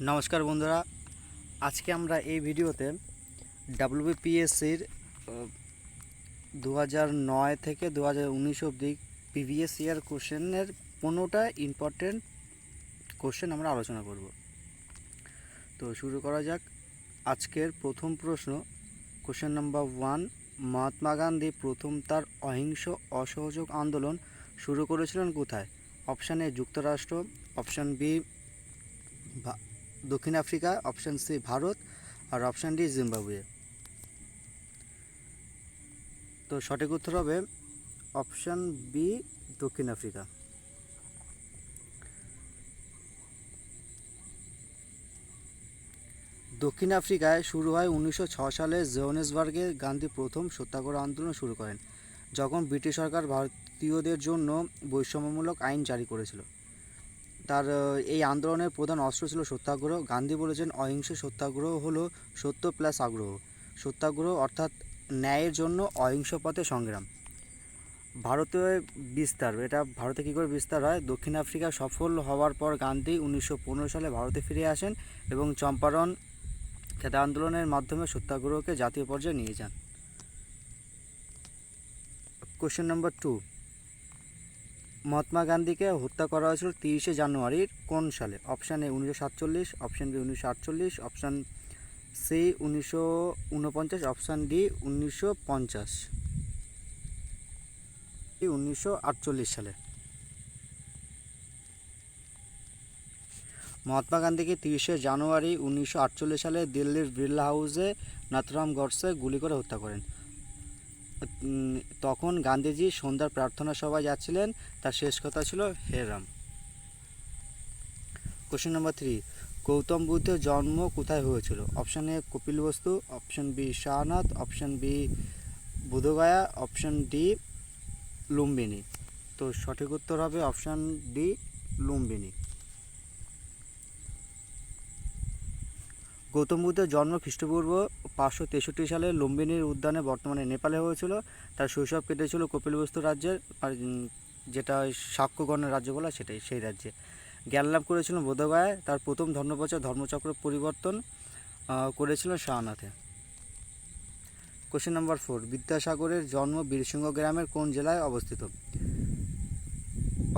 নমস্কার বন্ধুরা। আজকে আমরা এই ভিডিওতে ডাব্লিউবিপিএসসির দু নয় থেকে দু হাজার উনিশ অবধি প্রিভিয়াস ইয়ার কোশ্চেনের পনেরোটা ইম্পর্টেন্ট কোশ্চেন আমরা আলোচনা করব। তো শুরু করা যাক। আজকের প্রথম প্রশ্ন question number one Mahatma Gandhi প্রথম তার অহিংস অসহযোগ আন্দোলন শুরু করেছিলেন কোথায়? অপশান এ যুক্তরাষ্ট্র অপশান বি দক্ষিণ আফ্রিকা অপশান সি ভারত আর অপশান ডি জিম্বাবুয়ে। তো সঠিক উত্তর হবে অপশান বি দক্ষিণ আফ্রিকা। দক্ষিণ আফ্রিকায় শুরু হয় উনিশশো সালে জোহানেসবার্গে গান্ধী প্রথম সত্যাগ্রহ আন্দোলন শুরু করেন, যখন ব্রিটিশ সরকার ভারতীয়দের জন্য বৈষম্যমূলক আইন জারি করেছিল। তার এই আন্দোলনের প্রধান অস্ত্র ছিল সত্যাগ্রহ। গান্ধী বলেছেন অহিংস সত্যাগ্রহ হলো সত্য প্লাস আগ্রহ। সত্যাগ্রহ অর্থাৎ ন্যায়ের জন্য অহিংস পথে সংগ্রাম। ভারতে বিস্তার, এটা ভারতে কী করে বিস্তার হয়? দক্ষিণ আফ্রিকা সফল হওয়ার পর গান্ধী উনিশশো পনেরো সালে ভারতে ফিরে আসেন এবং চম্পারণ খেতা আন্দোলনের মাধ্যমে সত্যাগ্রহকে জাতীয় পর্যায়ে নিয়ে যান। কোশ্চেন নম্বর টু মহাত্মা গান্ধীকে হত্যা করা হয়েছিল তিরিশে জানুয়ারির কোন সালে? অপশান এ উনিশশো সাতচল্লিশ অপশান বি উনিশশো আটচল্লিশ অপশান সি উনিশশো উনপঞ্চাশ অপশান ডি উনিশশো পঞ্চাশ। উনিশশো আটচল্লিশ সালে। মহাত্মা গান্ধীকে তিরিশে জানুয়ারি উনিশশো আটচল্লিশ সালে দিল্লির বিড়লা হাউসে নাথুরাম গডসে গুলি করে হত্যা করেন। তখন গান্ধীজি সন্ধ্যার প্রার্থনা সভায় যাচ্ছিলেন। তার শেষ কথা ছিল, হে Ram. Question number three Gautam বুদ্ধের জন্ম কোথায় হয়েছিল? Option A Kapilavastu. Option B Sarnath. Option B Bodhgaya option D Lumbini. তো সঠিক উত্তর হবে অপশান ডি লুম্বিনী। গৌতম বুদ্ধের জন্ম খ্রিস্টপূর্ব পাঁচশো তেষট্টি সালে লুম্বিনীর উদ্যানে বর্তমানে নেপালে হয়েছিল। তার শৈশব কেটেছিল কপিলবস্তু রাজ্যের আর, যেটা ওই শাক্যগণের রাজ্য বলা সেটাই সেই রাজ্যে। জ্ঞান লাভ করেছিলেন বোধগয়ায় তার প্রথম ধর্মপ্রচার ধর্মচক্র পরিবর্তন করেছিলেন শাহনাথে। কোশ্চেন নাম্বার ফোর বিদ্যাসাগরের জন্ম বীরসিংহ গ্রামের কোন জেলায় অবস্থিত?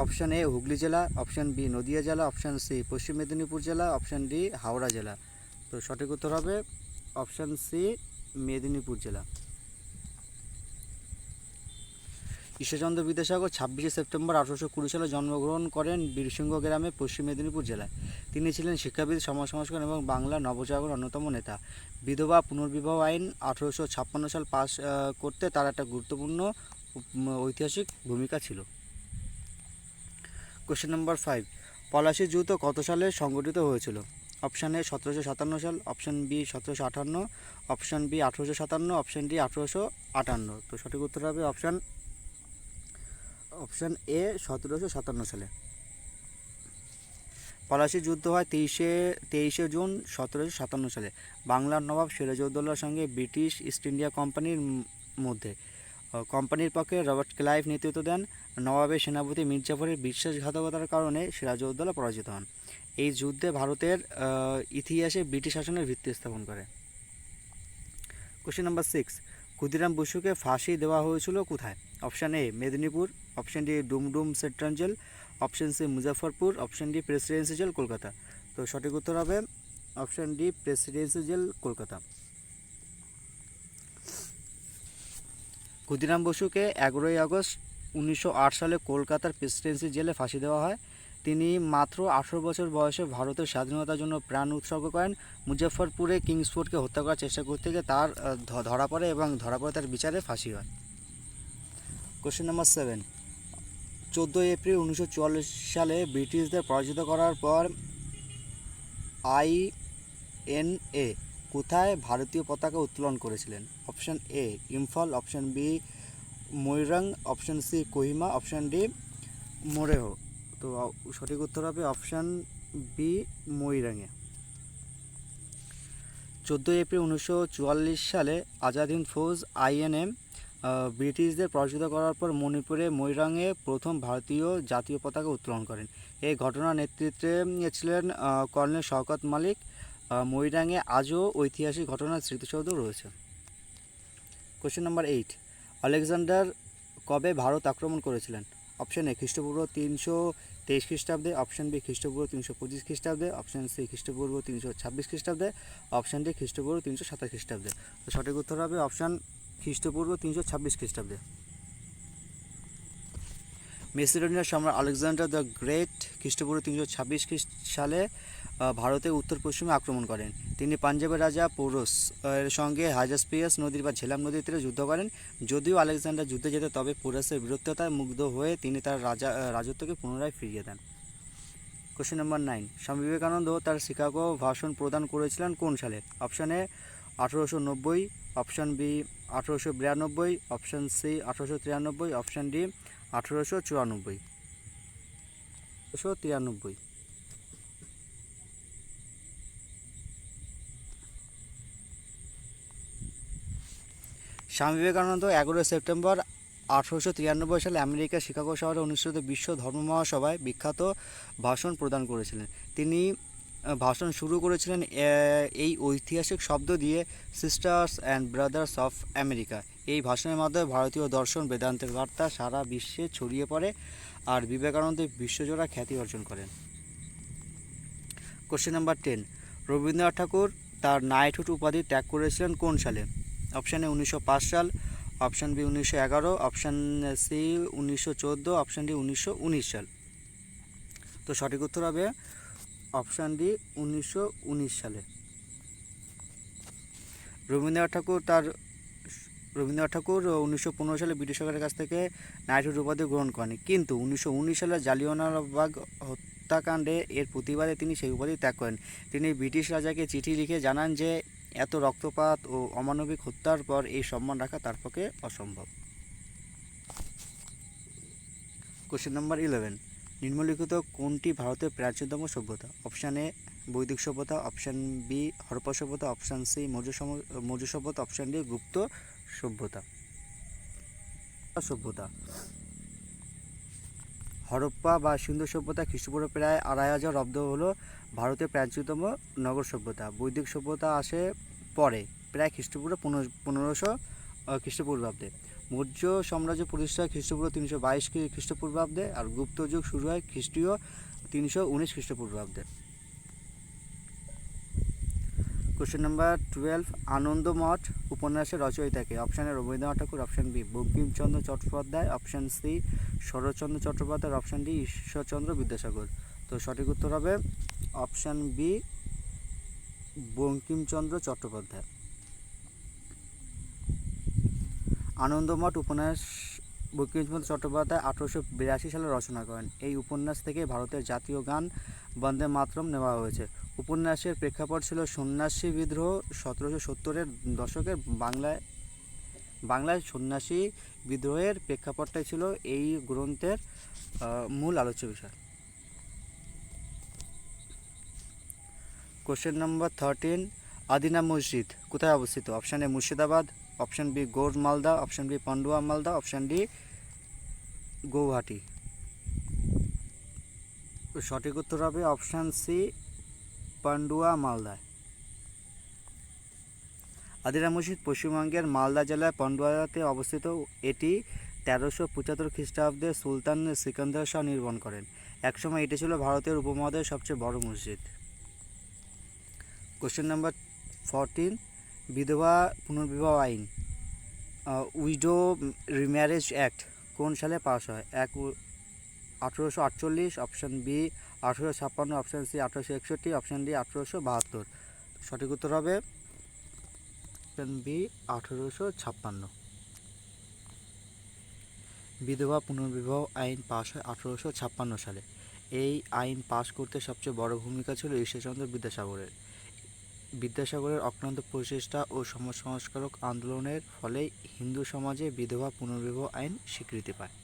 অপশান এ হুগলি জেলা। অপশান বি নদিয়া জেলা। অপশান সি পশ্চিম মেদিনীপুর জেলা। অপশান ডি হাওড়া জেলা। তো সঠিক উত্তর হবে অপশান সি, মেদিনীপুর জেলা। ঈশ্বরচন্দ্র বিদ্যাসাগর ছাব্বিশে সেপ্টেম্বর আঠারোশো কুড়ি সালে জন্মগ্রহণ করেন বীরসিংহ গ্রামে পশ্চিম মেদিনীপুর জেলায়। তিনি ছিলেন শিক্ষাবিদ, সমাজ সংস্কার এবং বাংলা নবজাগরণ অন্যতম নেতা। বিধবা পুনর্বিবাহ আইন আঠারোশো ছাপ্পান্ন সাল পাস করতে তার একটা গুরুত্বপূর্ণ ঐতিহাসিক ভূমিকা ছিল। কোশ্চেন নাম্বার ফাইভ পলাশি যুদ্ধ কত সালে সংগঠিত হয়েছিল? অপশান এ সতেরোশো সাতান্ন সাল, অপশান বি সতেরোশো আটান্ন অপশান বি আঠেরোশো সাতান্ন, অপশান ডি আঠেরোশো আটান্ন। তো সঠিক উত্তর হবে অপশান অপশান এ সতেরোশো সাতান্ন সালে। পলাশি যুদ্ধ হয় তেইশে তেইশে জুন সতেরোশো সাতান্ন সালে। বাংলার নবাব সিরাজউদ্দৌলার সঙ্গে ব্রিটিশ ইস্ট ইন্ডিয়া কোম্পানির মধ্যে। কোম্পানির পক্ষে রবার্ট ক্লাইভ নেতৃত্ব দেন নবাবের সেনাপতি মির্জাফরের বিশ্বাসঘাতকতার কারণে সিরাজউদ্দৌলা পরাজিত হন। এই যুদ্ধে ভারতের ইতিহাসে ব্রিটিশ শাসনের ভিত্তি স্থাপন করে। কোশ্চেন নাম্বার সিক্স ক্ষুদিরাম বসুকে ফাঁসি দেওয়া হয়েছিল কোথায়? Option A Medinipur. Option D Dumdum central jail. Option C Muzaffarpur option D presidency jail, Kolkata. তো সঠিক উত্তর হবে option D presidency jail, Kolkata. Khudiram বসুকে এগারোই আগস্ট উনিশশো আট সালে কলকাতার প্রেসিডেন্সি জেলে ফাঁসি দেওয়া হয়। তিনি মাত্র আঠেরো বছর বয়সে ভারতের স্বাধীনতার জন্য প্রাণ উৎসর্গ করেন। মুজফ্ফরপুরে কিংসফোর্ডকে হত্যা করার চেষ্টা করতে গিয়ে তার ধরা পড়ে এবং ধরা পড়ে তার বিচারে ফাঁসি হয়। কোশ্চেন নাম্বার সেভেন চোদ্দোই এপ্রিল উনিশশো চুয়াল্লিশ সালে ব্রিটিশদের পরাজিত করার পর আই এন এ কোথায় ভারতীয় পতাকা উত্তোলন করেছিলেন? Option A Imphal, option B Moirang option C Kohima, option D Moreh. তো সঠিক উত্তর হবে অপশান বি ময়ূরাঙে চোদ্দোই এপ্রিল উনিশশো চুয়াল্লিশ সালে আজাদ হিন্দ ফৌজ, আইএনএম ব্রিটিশদের পরাজিত করার পর মণিপুরে মৈরাংয়ে প্রথম ভারতীয় জাতীয় পতাকা উত্তোলন করেন। এই ঘটনার নেতৃত্বে ছিলেন কর্নেল শওকত মালিক মৈরাংয়ে আজও ঐতিহাসিক ঘটনার স্মৃতিসৌধ রয়েছে। কোশ্চেন নাম্বার এইট আলেকজান্ডার কবে ভারত আক্রমণ করেছিলেন? অপশন এ খ্রিস্টপূর্ব তিনশো তেইশ খ্রিস্টাব্দে। অপশন বি খ্রিস্টপূর্ব তিনশো পঁচিশ খ্রিস্টাব্দে। অপশন সি খ্রিস্টপূর্ব তিনশো ছাব্বিশ খ্রিস্টাব্দে। অপশন ডি খ্রিস্টপূর্ব তিনশো সাতাশ খ্রিস্টাব্দে। তো সঠিক উত্তর হবে অপশন খ্রিস্টপূর্ব তিনশো ছাব্বিশ খ্রিস্টাব্দে। মেসিডোনিয়ার সম্রাট আলেকজান্ডার দ্য গ্রেট, খ্রিস্টপূর্ব তিনশো ছাব্বিশ খ্রিস্ট, সালে ভারতের উত্তর পশ্চিমে আক্রমণ করেন। তিনি পাঞ্জাবের রাজা পৌরস এর সঙ্গে হাইজাসপিয়াস নদীর বা ঝেলাম নদীর তীরে যুদ্ধ করেন। যদিও আলেকজান্ডার যুদ্ধে যেতে তবে পোরাসের বিরক্ততায় মুগ্ধ হয়ে তিনি তার রাজা রাজত্বকে পুনরায় ফিরিয়ে দেন। Question number nine Swami Vivekananda তার শিকাগো ভাষণ প্রদান করেছিলেন কোন সালে? অপশান এ আঠেরোশো নব্বই অপশান বি আঠেরোশো বিরানব্বই অপশান সি আঠেরোশো তিরানব্বই অপশান ডি আঠেরোশো চুরানব্বই। তিরানব্বই। স্বামী বিবেকানন্দ এগারোই সেপ্টেম্বর আঠেরোশো তিরানব্বই সালে আমেরিকার শিকাগো শহরে অনুষ্ঠিত বিশ্ব ধর্ম মহাসভায় বিখ্যাত ভাষণ প্রদান করেছিলেন। তিনি ভাষণ শুরু করেছিলেন এই ঐতিহাসিক শব্দ দিয়ে sisters and brothers of America এই ভাষণের মাধ্যমে ভারতীয় দর্শন, বেদান্তের বার্তা সারা বিশ্বে ছড়িয়ে পড়ে আর বিবেকানন্দ বিশ্বজোড়া খ্যাতি অর্জন করেন। Question number ten Rabindranath Tagore তার নাইটহুড উপাধি ত্যাগ করেছিলেন কোন সালে? অপশান এ উনিশশো পাঁচ সাল অপশান বি উনিশশো এগারো অপশান সি উনিশশো চোদ্দ অপশান ডি উনিশশো উনিশ সাল। তো সঠিক উত্তর হবে অপশান ডি উনিশশো উনিশ সালে। রবীন্দ্রনাথ ঠাকুর তার রবীন্দ্রনাথ ঠাকুর উনিশশো পনেরো সালে ব্রিটিশ সরকারের কাছ থেকে নাইটহুড উপাধি গ্রহণ করেন। কিন্তু উনিশশো উনিশ সালে জালিয়ানওয়ালাবাগ হত্যাকাণ্ডে এর প্রতিবাদে তিনি সেই উপাধি ত্যাগ করেন। তিনি ব্রিটিশ রাজাকে চিঠি লিখে জানান যে এত রক্তপাত ও অমানবিক হত্যার পর এই সম্মান রাখা তার পক্ষে অসম্ভব। কোশ্চেন নাম্বার ইলেভেন নিম্নলিখিত কোনটি ভারতের প্রাচীনতম সভ্যতা? অপশান এ বৈদিক সভ্যতা। অপশান বি হরপ্পা সভ্যতা। অপশান সি মৌর্য মৌর্য সভ্যতা। অপশান ডি গুপ্ত সভ্যতা। সভ্যতা। হরপ্পা বা সিন্ধু সভ্যতা, খ্রিস্টপূর্ব প্রায় আড়াই হাজার অব্দ হল ভারতের প্রাচীনতম নগর সভ্যতা। বৈদিক সভ্যতা আসে পরে, প্রায় খ্রিস্টপূর্ব পনেরো, পনেরোশো খ্রিস্টপূর্বাব্দে। মৌর্য সাম্রাজ্য প্রতিষ্ঠা খ্রিস্টপূর্ব তিনশো বাইশ খ্রিস্টপূর্বাব্দে আর গুপ্ত যুগ শুরু হয় খ্রিস্টীয় তিনশো উনিশ খ্রিস্টপূর্বাব্দে। কোশ্চেন নাম্বার টুয়েলভ আনন্দমঠ উপন্যাসের রচয়িতাকে option A Rabindranath Tagore option B Bankimchandra Chattopadhyay option C Saratchandra Chattopadhyay option D Ishwarchandra Vidyasagar তো সঠিক উত্তর হবে অপশান বি বঙ্কিমচন্দ্র চট্টোপাধ্যায় আনন্দমঠ উপন্যাস বঙ্কিমচন্দ্র চট্টোপাধ্যায় আঠারোশো বিরাশি সালে রচনা করেন। এই উপন্যাস থেকে ভারতের জাতীয় গান বন্দে মাতরম নেওয়া হয়েছে। উপন্যাসের প্রেক্ষাপট ছিল সন্ন্যাসী বিদ্রোহ সতেরোশো সত্তরের দশকের বাংলায় বাংলায় সন্ন্যাসী বিদ্রোহের প্রেক্ষাপটটাই ছিল এই গ্রন্থের মূল আলোচ্য বিষয়। কোশ্চেন নম্বর থার্টিন আদিনা মসজিদ, কোথায় অবস্থিত? Option Murshidabad. Option B Gaur Malda, option B Pandua Malda, option D Guwahati. সঠিক উত্তর হবে অপশান সি পান্ডুয়া মালদা। আদিনা মসজিদ পশ্চিমবঙ্গের মালদা জেলার পান্ডুয়াতে অবস্থিত, এটি তেরোশো পঁচাত্তর খ্রিস্টাব্দে সুলতান সিকান্দার শাহ নির্মাণ করেন। একসময় এটি ছিল ভারতের উপমহাদেশের সবচেয়ে বড় মসজিদ। কোশ্চেন নাম্বার ফোরটিন বিধবা পুনর্বিবাহ আইন উইডো রিম্যারেজ অ্যাক্ট কোন সালে পাশ হয়? এক আঠেরোশো আটচল্লিশ, অপশান বি, আঠেরোশো ছাপ্পান্ন, অপশান সি, আঠেরোশো একষট্টি, অপশান ডি, আঠেরোশো বাহাত্তর। সঠিক উত্তর হবে অপশান বি, আঠেরোশো ছাপ্পান্ন। বিধবা পুনর্বিবাহ আইন পাশ হয় আঠেরোশো ছাপ্পান্ন সালে। এই আইন পাশ করতে সবচেয়ে বড় ভূমিকা ছিল ঈশ্বরচন্দ্র বিদ্যাসাগরের। বিদ্যাসাগরের অক্লান্ত প্রচেষ্টা ও সমাজ সংস্কারক আন্দোলনের ফলে হিন্দু সমাজে বিধবা পুনর্বিবাহ আইন স্বীকৃতি পায়।